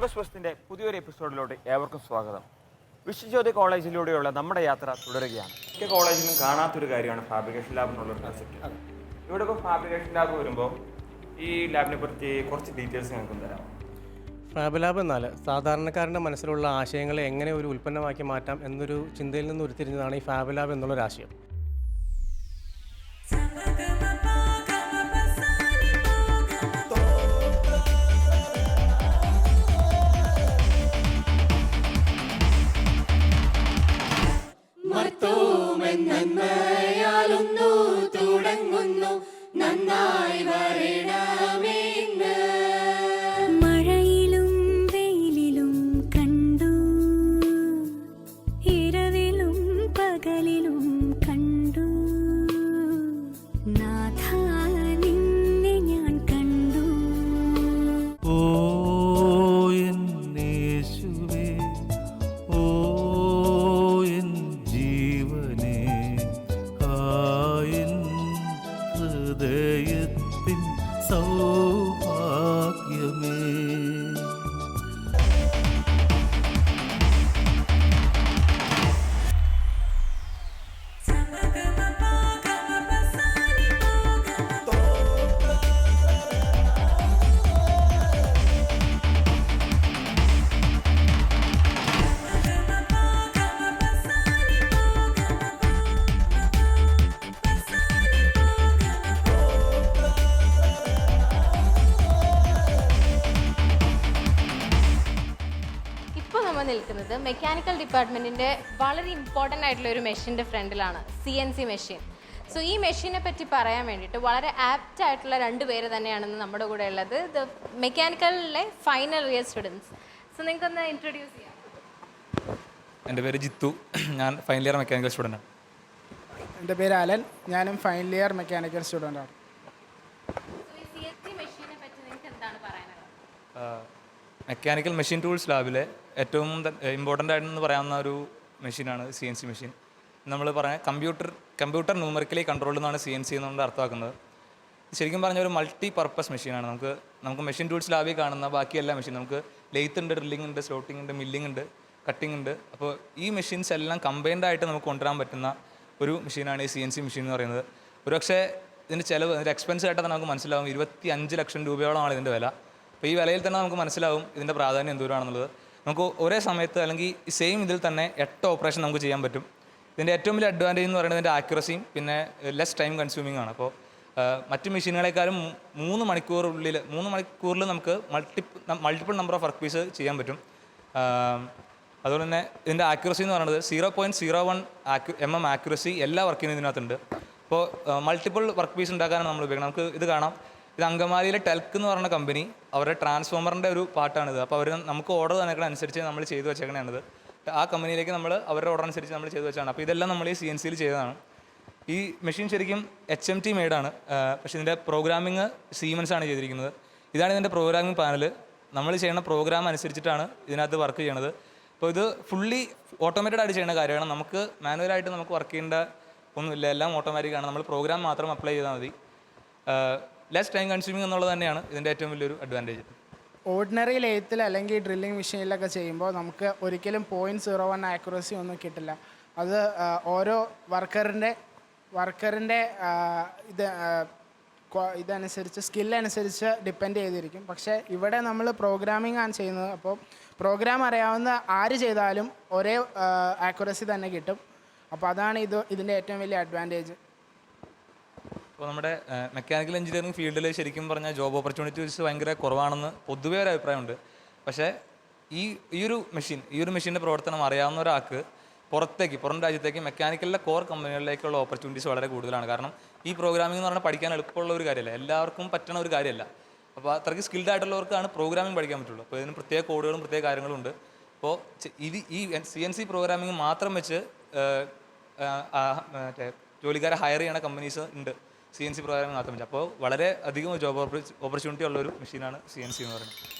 Campus ഫസ്റ്റിന്റെ പുതിയൊരു എപ്പിസോഡിലോട്ട് ഏവർക്കും സ്വാഗതം. വിശ്വജ്യോതി കോളേജിലൂടെയുള്ള നമ്മുടെ യാത്ര തുടരുകയാണ്. മിക്ക കോളേജിലും കാണാത്തൊരു കാര്യമാണ് ഫാബ്രിക്കേഷൻ ലാബ് എന്നുള്ള കൺസെപ്റ്റ് ഇവിടെ ഇപ്പോൾ ഫാബ്രിക്കേഷൻ ലാബ് വരുമ്പോൾ ഈ ലാബിനെ പറ്റി കുറച്ച് ഡീറ്റെയിൽസ് ഞങ്ങൾക്ക് തരാം. ഫാബ് ലാബ് എന്നാൽ സാധാരണക്കാരന്റെ മനസ്സിലുള്ള ആശയങ്ങളെ എങ്ങനെ ഒരു ഉൽപ്പന്നമാക്കി മാറ്റാം എന്നൊരു ചിന്തയിൽ നിന്ന് ഉരുത്തിരിഞ്ഞതാണ് ഈ ഫാബ് ലാബ് എന്നുള്ളൊരു ആശയം തുടങ്ങുന്നു. നന്നായി വരണമേ. ഡിപ്പാർട്ട്മെന്റിന്റെ വളരെ ഇമ്പോർട്ടന്റ് ആയിട്ടുള്ള ഒരു മെഷീന്റെ ഫ്രണ്ടിലാണ് C N C machine so ഈ മെഷീനെ പറ്റി പറയാൻ വേണ്ടിയിട്ട് വളരെ ആപ്റ്റ് ആയിട്ടുള്ള രണ്ട് പേര് തന്നെയാണെന്ന് നമ്മുടെ കൂടെ ഉള്ളത്. ദ മെക്കാനിക്കലിലെ ഫൈനൽ ഇയർ സ്റ്റുഡൻസ് സോ നിങ്ങൾക്കൊന്ന് ഇൻട്രൊഡ്യൂസ് ചെയ്യാം. എന്റെ പേര് ജിത്തു. ഞാൻ ഫൈനൽ ഇയർ മെക്കാനിക്കൽ സ്റ്റുഡന്റാണ് എന്റെ പേര് അലൻ. ഞാനും ഫൈനൽ ഇയർ മെക്കാനിക്കൽ സ്റ്റുഡന്റാണ് സോ ഈ സി മെഷീനെ പറ്റി നിങ്ങൾക്ക് എന്താണ് പറയാനുള്ളത്? മെക്കാനിക്കൽ മെഷീൻ ടൂൾസ് ലാബിലെ ഏറ്റവും ഇമ്പോർട്ടന്റ് ആയിട്ടെന്ന് പറയാവുന്ന ഒരു മെഷീനാണ് സി എൻ സി മെഷീൻ നമ്മൾ പറയാൻ കമ്പ്യൂട്ടർ കമ്പ്യൂട്ടർ ന്യൂമറിക്കലി കൺട്രോൾ എന്നാണ് സി എൻ സി എന്നുകൊണ്ട് അർത്ഥമാക്കുന്നത്. ശരിക്കും പറഞ്ഞാൽ ഒരു മൾട്ടി പർപ്പസ് മെഷീനാണ് നമുക്ക് നമുക്ക് മെഷീൻ ടൂൾസ് ലാബിൽ കാണുന്ന ബാക്കി എല്ലാ മെഷീൻ നമുക്ക് ലെയ്ത്ത് ഉണ്ട് ഡ്രില്ലിംഗ് ഉണ്ട് സ്ലോട്ടിംഗ് ഉണ്ട് മില്ലിംഗ് ഉണ്ട് കട്ടിംഗ് ഉണ്ട്. അപ്പോൾ ഈ മെഷീൻസ് എല്ലാം കമ്പൈൻഡ് ആയിട്ട് നമുക്ക് കൊണ്ടുവരാൻ പറ്റുന്ന ഒരു മെഷീനാണ് ഈ സി എൻ സി മെഷീൻ എന്ന് പറയുന്നത്. ഒരുപക്ഷെ ഇതിന്റെ ചിലവ് ഇതിന്റെ എക്സ്പെൻസ് ആയിട്ട് തന്നെ നമുക്ക് മനസ്സിലാവും. ഇരുപത്തി അഞ്ച് ലക്ഷം രൂപയോളമാണ് ഇതിന്റെ വില. അപ്പോൾ ഈ വിലയിൽ തന്നെ നമുക്ക് മനസ്സിലാവും ഇതിന്റെ പ്രാധാന്യം എന്തോരാണെന്നുള്ളത്. നമുക്ക് ഒരേ സമയത്ത് അല്ലെങ്കിൽ സെയിം ഇതിൽ തന്നെ എട്ട് ഓപ്പറേഷൻ നമുക്ക് ചെയ്യാൻ പറ്റും. ഇതിന്റെ ഏറ്റവും വലിയ അഡ്വാന്റേജ് എന്ന് പറയുന്നത് ഇതിന്റെ ആക്യുറസിയും പിന്നെ ലെസ് ടൈം കൺസ്യൂമിംഗ് ആണ്. അപ്പോൾ മറ്റ് മെഷീനുകളെക്കാളും മൂന്ന് മണിക്കൂറുള്ളിൽ മൂന്ന് മണിക്കൂറിൽ നമുക്ക് multi multiple number of work piece ചെയ്യാൻ പറ്റും. അതുപോലെ തന്നെ ഇതിന്റെ ആക്യുറസി എന്ന് പറയുന്നത് zero point zero one accu M M accuracy എല്ലാ വർക്കിനും ഇതിനകത്തുണ്ട്. അപ്പോൾ മൾട്ടിപ്പിൾ വർക്ക് പീസ് ഉണ്ടാക്കാനാണ് നമ്മൾ ഉപയോഗിക്കുന്നത്. നമുക്ക് ഇത് കാണാം. ഇത് അങ്കമാലിയിലെ ടെൽക്ക് എന്ന് പറയുന്ന കമ്പനി അവരുടെ ട്രാൻസ്ഫോമറിന്റെ ഒരു പാർട്ടാണിത് അപ്പോൾ അവർ നമുക്ക് ഓർഡർ തന്നേക്കണനുസരിച്ച് നമ്മൾ ചെയ്തു വെച്ചേക്കണതാണിത് ആ കമ്പനിയിലേക്ക് നമ്മൾ അവരുടെ ഓർഡർ അനുസരിച്ച് നമ്മൾ ചെയ്തു വെച്ചാണ് അപ്പോൾ ഇതെല്ലാം നമ്മൾ ഈ സി എൻ സിയിൽ ചെയ്തതാണ്. ഈ മെഷീൻ ശരിക്കും എച്ച് എം ടി മെയ്ഡാണ് പക്ഷേ ഇതിന്റെ പ്രോഗ്രാമിങ് സീമൻസ് ആണ് ചെയ്തിരിക്കുന്നത്. ഇതാണ് ഇതിന്റെ പ്രോഗ്രാമിംഗ് പാനൽ നമ്മൾ ചെയ്യുന്ന പ്രോഗ്രാം അനുസരിച്ചിട്ടാണ് ഇതിനകത്ത് വർക്ക് ചെയ്യണത്. അപ്പോൾ ഇത് ഫുള്ളി ഓട്ടോമേറ്റഡ് ആയിട്ട് ചെയ്യുന്ന കാര്യമാണ്. നമുക്ക് മാനുവലായിട്ട് നമുക്ക് വർക്ക് ചെയ്യേണ്ട ഒന്നുമില്ല. എല്ലാം ഓട്ടോമാറ്റിക്കാണ് നമ്മൾ പ്രോഗ്രാം മാത്രം അപ്ലൈ ചെയ്താൽ മതി. ലെസ് ടൈം കൺസ്യൂമിങ് എന്നുള്ളത് തന്നെയാണ് ഇതിന്റെ ഏറ്റവും വലിയൊരു അഡ്വാന്റേജ് ഓർഡിനറി ലേത്തിൽ അല്ലെങ്കിൽ ഡ്രില്ലിംഗ് മെഷീനിലൊക്കെ ചെയ്യുമ്പോൾ നമുക്ക് ഒരിക്കലും പോയിന്റ് സീറോ വൺ ആക്യുറസി ഒന്നും കിട്ടില്ല. അത് ഓരോ വർക്കറിന്റെ വർക്കറിന്റെ ഇത് ഇതനുസരിച്ച് സ്കില്ലനുസരിച്ച് ഡിപ്പെൻഡ് ചെയ്തിരിക്കും. പക്ഷേ ഇവിടെ നമ്മൾ പ്രോഗ്രാമിംഗ് ആണ് ചെയ്യുന്നത്. അപ്പോൾ പ്രോഗ്രാം അറിയാവുന്ന ആര് ചെയ്താലും ഒരേ ആക്യുറസി തന്നെ കിട്ടും. അപ്പോൾ അതാണ് ഇത് ഇതിന്റെ ഏറ്റവും വലിയ അഡ്വാന്റേജ് അപ്പോൾ നമ്മുടെ മെക്കാനിക്കൽ എഞ്ചിനീയറിംഗ് ഫീൽഡിൽ ശരിക്കും പറഞ്ഞാൽ ജോബ് ഓപ്പർച്യൂണിറ്റീസ് ഭയങ്കര കുറവാണെന്ന് പൊതുവേ ഒരു അഭിപ്രായമുണ്ട്. പക്ഷേ ഈ ഈ ഒരു മെഷീൻ ഈ ഒരു മെഷീന്റെ പ്രവർത്തനം അറിയാവുന്ന ഒരാൾക്ക് പുറത്തേക്ക് പുറം രാജ്യത്തേക്ക് മെക്കാനിക്കലിലെ കോർ കമ്പനികളിലേക്കുള്ള ഓപ്പർച്യൂണിറ്റീസ് വളരെ കൂടുതലാണ്. കാരണം ഈ പ്രോഗ്രാമിംഗ് എന്ന് പറഞ്ഞാൽ പഠിക്കാൻ എളുപ്പമുള്ള ഒരു കാര്യമല്ല. എല്ലാവർക്കും പറ്റണ ഒരു കാര്യമല്ല. അപ്പോൾ അത്രയ്ക്ക് സ്കിൽഡ് ആയിട്ടുള്ളവർക്കാണ് പ്രോഗ്രാമിംഗ് പഠിക്കാൻ പറ്റുള്ളൂ. അപ്പോൾ ഇതിന് പ്രത്യേക കോഡുകളും പ്രത്യേക കാര്യങ്ങളും ഉണ്ട്. അപ്പോൾ ഇത് ഈ സി എൻ സി പ്രോഗ്രാമിംഗ് മാത്രം വെച്ച് ജോലിക്കാരെ ഹയർ ചെയ്യണ കമ്പനീസ് ഉണ്ട്. സി എൻ സി പ്രകാരം മാത്രമില്ല. അപ്പോൾ വളരെ അധികം ജോബ് ഓപ്പർച്യൂണിറ്റി ഉള്ള ഒരു മെഷീനാണ് സി എൻ സി എന്ന് പറയുന്നത്.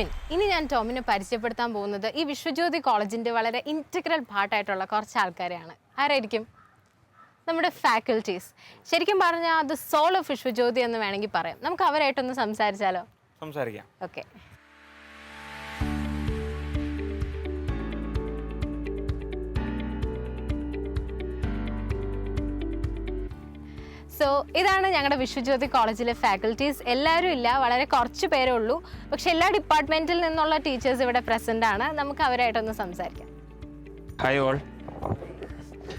ടോമിൻ ഇനി ഞാൻ ടോമിനെ പരിചയപ്പെടുത്താൻ പോകുന്നത് ഈ വിശ്വജ്യോതി കോളേജിന്റെ വളരെ ഇന്റഗ്രൽ പാർട്ടായിട്ടുള്ള കുറച്ച് ആൾക്കാരെയാണ്. ആരായിരിക്കും? നമ്മുടെ ഫാക്കൽറ്റീസ് ശരിക്കും പറഞ്ഞാൽ അത് സോൾ ഓഫ് വിശ്വജ്യോതി എന്ന് വേണമെങ്കിൽ പറയാം. നമുക്ക് അവരായിട്ടൊന്ന് സംസാരിച്ചാലോ? സംസാരിക്കാം. ഓക്കെ സോ ഇതാണ് ഞങ്ങളുടെ വിശ്വജ്യോതി കോളേജിലെ ഫാക്കൽറ്റീസ്. എല്ലാവരും ഇല്ല വളരെ കുറച്ച് പേരേ ഉള്ളൂ. പക്ഷെ എല്ലാ ഡിപ്പാർട്ട്മെന്റിൽ നിന്നുള്ള ടീച്ചേഴ്സ് ഇവിടെ പ്രസന്റ് ആണ്. നമുക്ക് അവരായിട്ടൊന്ന് സംസാരിക്കാം. ഹായ് ഓൾ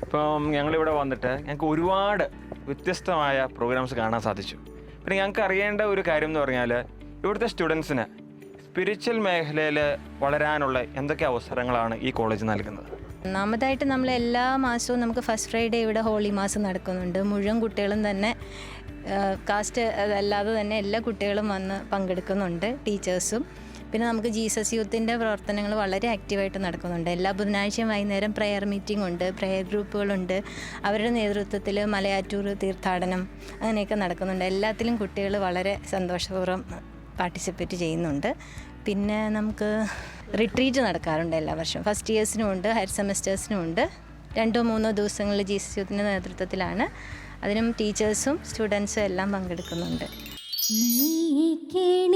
ഇപ്പം ഞങ്ങളിവിടെ വന്നിട്ട് ഞങ്ങൾക്ക് ഒരുപാട് വ്യത്യസ്തമായ പ്രോഗ്രാംസ് കാണാൻ സാധിച്ചു. പിന്നെ ഞങ്ങൾക്ക് അറിയേണ്ട ഒരു കാര്യം എന്ന് പറഞ്ഞാൽ ഇവിടുത്തെ സ്റ്റുഡൻസിന് സ്പിരിച്വൽ മേഖലയിൽ വളരാനുള്ള എന്തൊക്കെ അവസരങ്ങളാണ് ഈ കോളേജ് നൽകുന്നത്? ഒന്നാമതായിട്ട് നമ്മൾ എല്ലാ മാസവും നമുക്ക് ഫസ്റ്റ് ഫ്രൈഡേ ഇവിടെ ഹോളി മാസം നടക്കുന്നുണ്ട്. മുഴുവൻ കുട്ടികളും തന്നെ കാസ്റ്റ് അതല്ലാതെ തന്നെ എല്ലാ കുട്ടികളും വന്ന് പങ്കെടുക്കുന്നുണ്ട് ടീച്ചേഴ്സും. പിന്നെ നമുക്ക് ജീസസ് യൂത്തിന്റെ പ്രവർത്തനങ്ങൾ വളരെ ആക്റ്റീവായിട്ട് നടക്കുന്നുണ്ട്. എല്ലാ ബുധനാഴ്ചയും വൈകുന്നേരം പ്രെയർ മീറ്റിംഗ് ഉണ്ട് പ്രെയർ ഗ്രൂപ്പുകളുണ്ട് അവരുടെ നേതൃത്വത്തിൽ മലയാറ്റൂർ തീർത്ഥാടനം അങ്ങനെയൊക്കെ നടക്കുന്നുണ്ട്. എല്ലാത്തിലും കുട്ടികൾ വളരെ സന്തോഷപൂർവം പാർട്ടിസിപ്പേറ്റ് ചെയ്യുന്നുണ്ട്. പിന്നെ നമുക്ക് റിട്രീറ്റ് നടക്കാറുണ്ട് എല്ലാ വർഷവും. ഫസ്റ്റ് ഇയേഴ്സിനും ഉണ്ട് ഹയർ സെമസ്റ്റേഴ്സിനും ഉണ്ട്. രണ്ടോ മൂന്നോ ദിവസങ്ങളിൽ യൂത്തിന്റെ നേതൃത്വത്തിലാണ്. അതിനും ടീച്ചേഴ്സും സ്റ്റുഡൻസും എല്ലാം പങ്കെടുക്കുന്നുണ്ട്. നീക്കിണീന്താ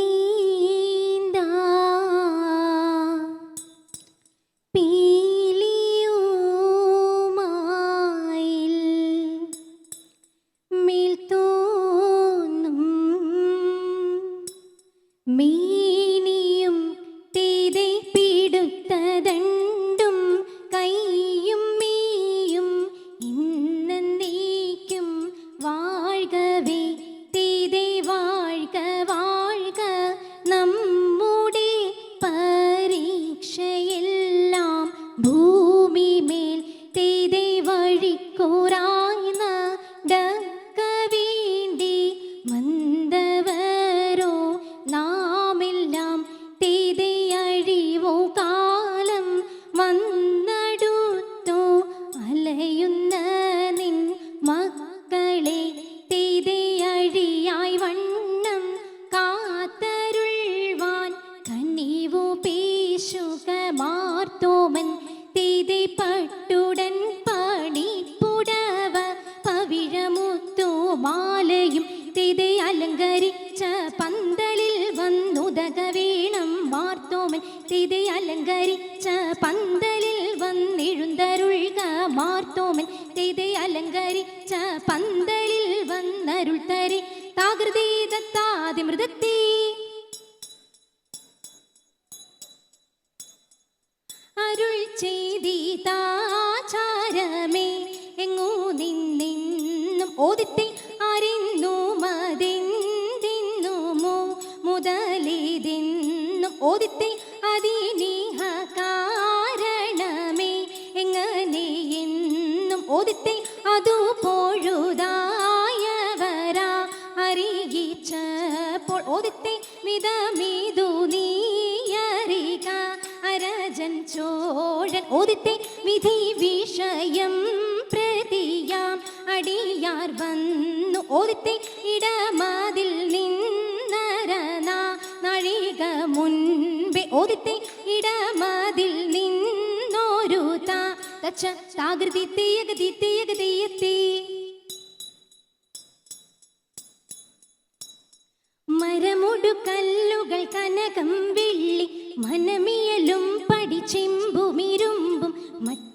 താകൃതി ദത്താതിമൃതത്തേ വിഷയം പ്രതിയാം. അടിയാർ വന്നു ഓർത്തി ഇടമാതിൽ നിന്നരനാ. നഴിക മുൻപേ ഓർത്തി ഇടമാതിൽ നിന്നോരു താ തച്ച താകൃതി തീയകതി തീയഗതിയെത്തി മരമുടു കല്ലുകൾ കനകം വെള്ളി മനമിയലും പടിച്ചെമ്പുമിരുമ്പും മറ്റും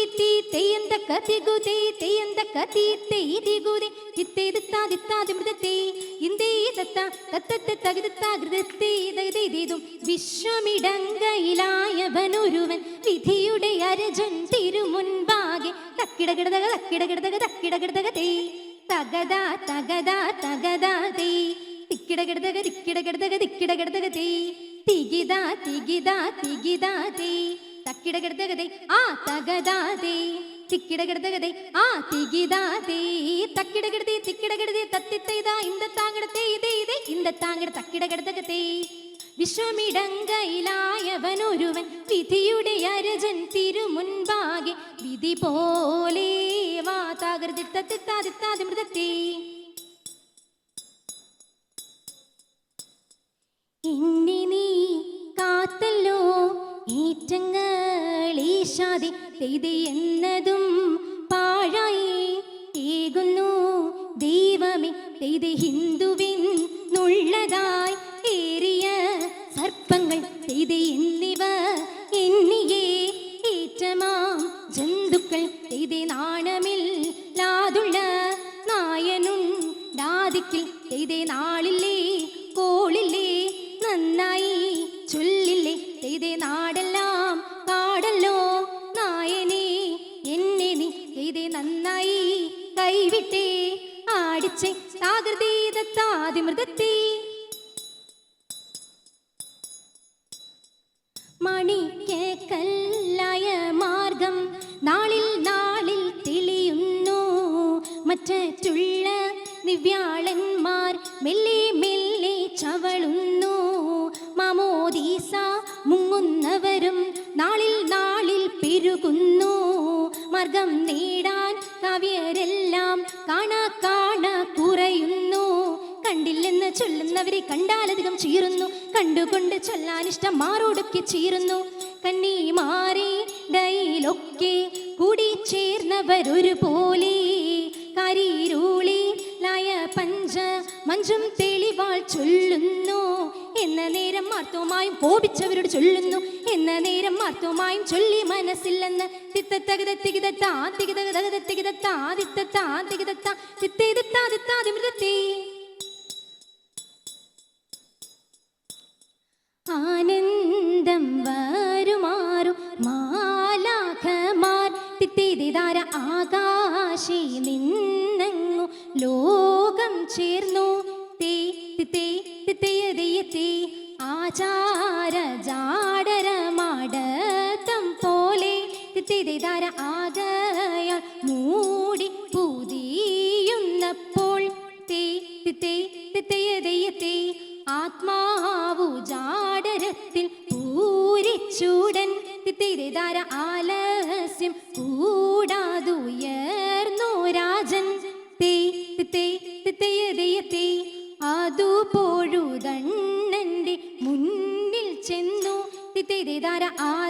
ഇന്ത്യതത്ത തത്തത്തകൃതീതും ഇമ്പമുടരുവികൾ തിരുമനസാലെ ഇയൽ ചിത്തേ തീ തീ തെയ്യന്ത കതികുതേ തെയ്യന്ത കതി തെയ് തികുതേ തിത്തേതിത്താതിത്താതിമൃതത്തെ ഇന്ത്യതത്ത തത്തത്തകൃത്താകൃതത്തേതും വിശ്വമിടങ്കയിലായവനൊരുവൻ വിധിയുടെ അരജൻ തിരുമുൻപാകെ. തക്കിടകിടതക തക്കിടകിടതക തക്കിടകിടതക തേ. തകത തകത തകത തേ. തിക്കിടകിടതക തിക്കിടകിടതക തിക്കിടകിടതക തേ. തികിത തികിത തികിത ആ തകതാതേ തിക്കിടകിടതകതേ ആ വിശ്വമിടങ്കയിലായവനൊരുവൻ വിധിയുടെ അരജൻ തിരുമുൻപാകെ വിധി പോലെ വാ താകൃതിത്തത്തിത്താതിത്താതിമൃതത്തേ എന്നെ നീ കാത്തല്ലോ ഏറ്റങ്ങളീശാതെ പെയ്ത് എന്നതും പാഴായി ഏകുന്നു. ദൈവമേ പെയ്ത് ഹിന്ദുവിൻ നുള്ളതായി ഏറിയ സർപ്പങ്ങൾ പെയ്ത് എന്നിവ എന്നിയെ ഏറ്റമാം. ജന്തുക്കൾ പെയ്ത് നാണമിൽ ലാതുള്ള നായനും ഡാദിക്കിൽ പെയ്ത് നാളില്ലേ കോളില്ലേ നന്നായി ചൊല്ലില്ലേ ചെയ്തേ നാടെല്ലാം കൈവിട്ടേ ആടിച്ചേ താകൃതീതത്താതിമൃതത്തേ മണിക്ക് കല്ലായ മാർഗം നാളിൽ നാളിൽ തെളിയുന്നു. മറ്റുള്ള ദിവ്യാളന്മാർ മെല്ലെ മെല്ലെ ചവളുന്നു. മാമോദീസ മുങ്ങുന്നവരും നാളിൽ നാളിൽ പെരുകുന്നു. മാർഗം നേടാൻ കാവ്യരെല്ലാം കാണാ കാണ കുറയുന്നു. കണ്ടില്ലെന്ന് ചൊല്ലുന്നവരെ കണ്ടാലധികം ചീറുന്നു. കണ്ടുകൊണ്ട് ചൊല്ലാൻ ഇഷ്ടം മാറോടൊക്കെ ചീറുന്നു. കന്നി മാറി ഡയിലൊക്കെ കൂടി ചേർന്നവരൊരുപോലെ കരീരൂളി ലായ പഞ്ച മഞ്ചും തെളിവാൾ ചൊല്ലുന്നു. എന്ന നേരം മാർത്തവുമായും കോപിച്ചവരോട് ചൊല്ലുന്നു. എന്ന നേരം മാർത്തവുമായും ചൊല്ലി മനസ്സില്ലെന്ന് ആനന്ദം വരുമാറും മാലാഖമാർ. തിത്തേതിതാര ആകാശി നിന്നങ്ങു ലോകം ചേർന്നു. തേ തിത്തേ തിത്തയതയത്തേ ആചാര ജാടരമാടത്തം പോലെ. തിത്തേതിതാര ആകയാൽ മൂടി പുതിയുന്നപ്പോൾ. തേ തിത്തേ തിത്തയതയത്തേ ആത്മാവു ജാടരത്തിൽ പൂരിച്ചൂടൻ. തിത്തിരിതാര ആലസ്യം കൂടാതുയർന്നു on.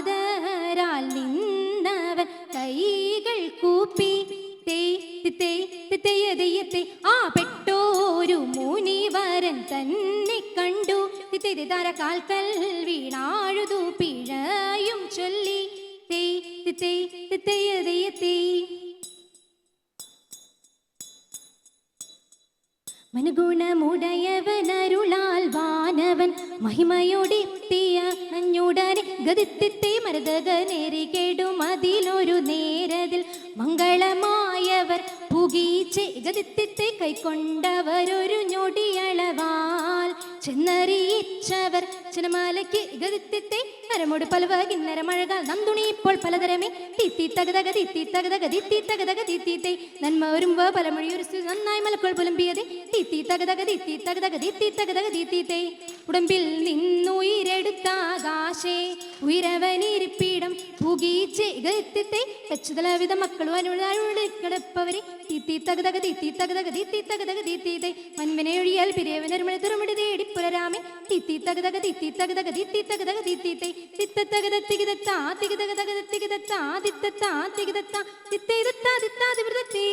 ഗതിത്തിത്തെ മരുതകനേറി കേടും അതിലൊരു നേരതിൽ മംഗളമായവർ പുകീച്ച് ഗതിത്തിത്തെ കൈക്കൊണ്ടവരൊരു ഞൊടിയളവാൽ ചെന്നറിയിച്ചവർ. ചിനമാലയ്ക്ക് ഗതിത്തിത്തെ നരമോട് പലവ കിന്നര മഴകാൽ നന്ദുണി ഇപ്പോൾ പലതരമേ. തിത്തി തകതക തിത്തി തകതക തിത്തി തകതക തിത്തിത്തെ നന്മ വരുമ്പോ പലമൊഴി ഒരു സ്ഥിതി നന്നായി മലക്കോൾ പുലമ്പിയത്. തിത്തി തകതക തിത്തി തകതക തിത്തി തകതക തിത്തിത്തെ ഉടമ്പിൽ നിന്നുയിരെടുത്ത ആകാശേ ഉയരവനിരിപ്പിടം പുകീച്ച് ഗത്തിത്തെ കച്ചുതലവിധ മക്കളും അനുടെ കിടപ്പവരെ. തിത്തി തകതക തിത്തി തകതക തിത്തി തകതക തിത്തിത്തെ മന്മനെ ഒഴിയാൽ പിരിയവനരുമണി തുറമിടി തേടി പുലരാമെ. തിത്തി തകതക തിത്തി തകതക തിത്തി തകതക തിത്തിത്തെ തിത്തതകത തികിതത്താ തികിതക തകത തികിതത്താ തിത്തത്താ തികിതത്താ തിത്തേതത്താ തിത്താതിവൃതത്തേ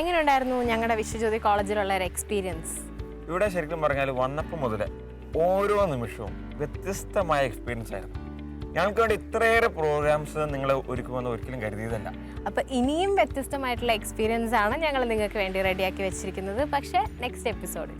എങ്ങനെയുണ്ടായിരുന്നു ഞങ്ങളുടെ വിശ്വജ്യോതി കോളേജിലുള്ള ഒരു എക്സ്പീരിയൻസ് ഇവിടെ ശരിക്കും പറഞ്ഞാൽ വന്നപ്പോൾ മുതൽ ഓരോ നിമിഷവും വ്യത്യസ്തമായ എക്സ്പീരിയൻസ് ആയിരുന്നു. ഞങ്ങൾക്ക് വേണ്ടി ഇത്രയേറെ പ്രോഗ്രാംസ് നിങ്ങൾ ഒരുക്കുമെന്ന് ഒരിക്കലും കരുതിയതല്ല. അപ്പൊ ഇനിയും വ്യത്യസ്തമായിട്ടുള്ള എക്സ്പീരിയൻസ് ആണ് ഞങ്ങൾ നിങ്ങൾക്ക് വേണ്ടി റെഡിയാക്കി വെച്ചിരിക്കുന്നത്. പക്ഷേ നെക്സ്റ്റ് എപ്പിസോഡിൽ